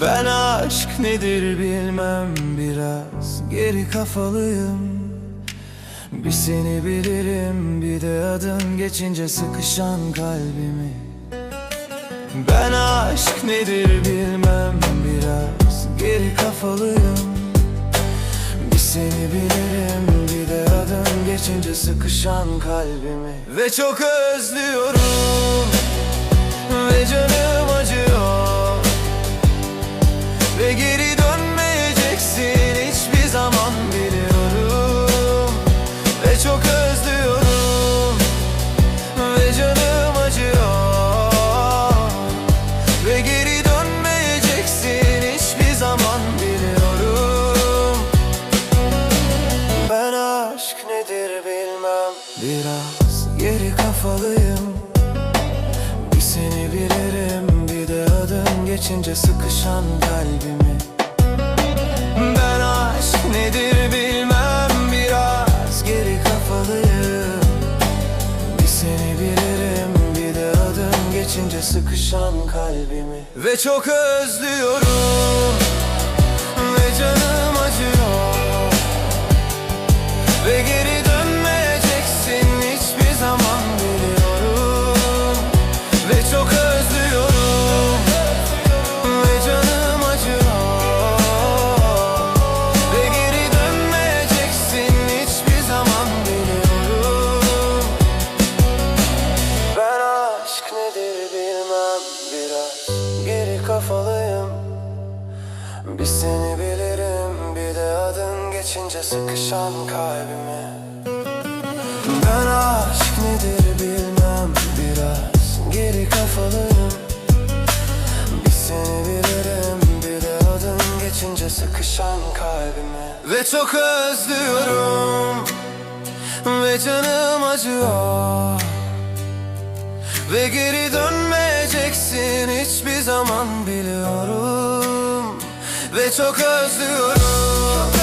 Ben aşk nedir bilmem biraz Geri kafalıyım. Bir seni bilirim bir de adın geçince sıkışan kalbimi. Ben aşk nedir bilmem biraz Geri kafalıyım. Bir seni bilirim bir de adın geçince sıkışan kalbimi. Ve çok özlüyorum Ve canım kafalıyım. Bir seni bilirim bir de adın geçince sıkışan kalbimi. Ben aşk nedir bilmem biraz geri kafalıyım. Bir seni bilirim bir de adın geçince sıkışan kalbimi. Ve çok özlüyorum nedir bilmem biraz. Geri kafalıyım. Bir seni bilirim. Bir de adın geçince sıkışan kalbime. Ben aşk nedir bilmem biraz. Geri kafalıyım. Bir seni bilirim. Bir de adın geçince sıkışan kalbime. Ve çok özlüyorum. Ve canım acıyor ve geri dönmeyeceksin hiçbir zaman biliyorum. Ve çok özlüyorum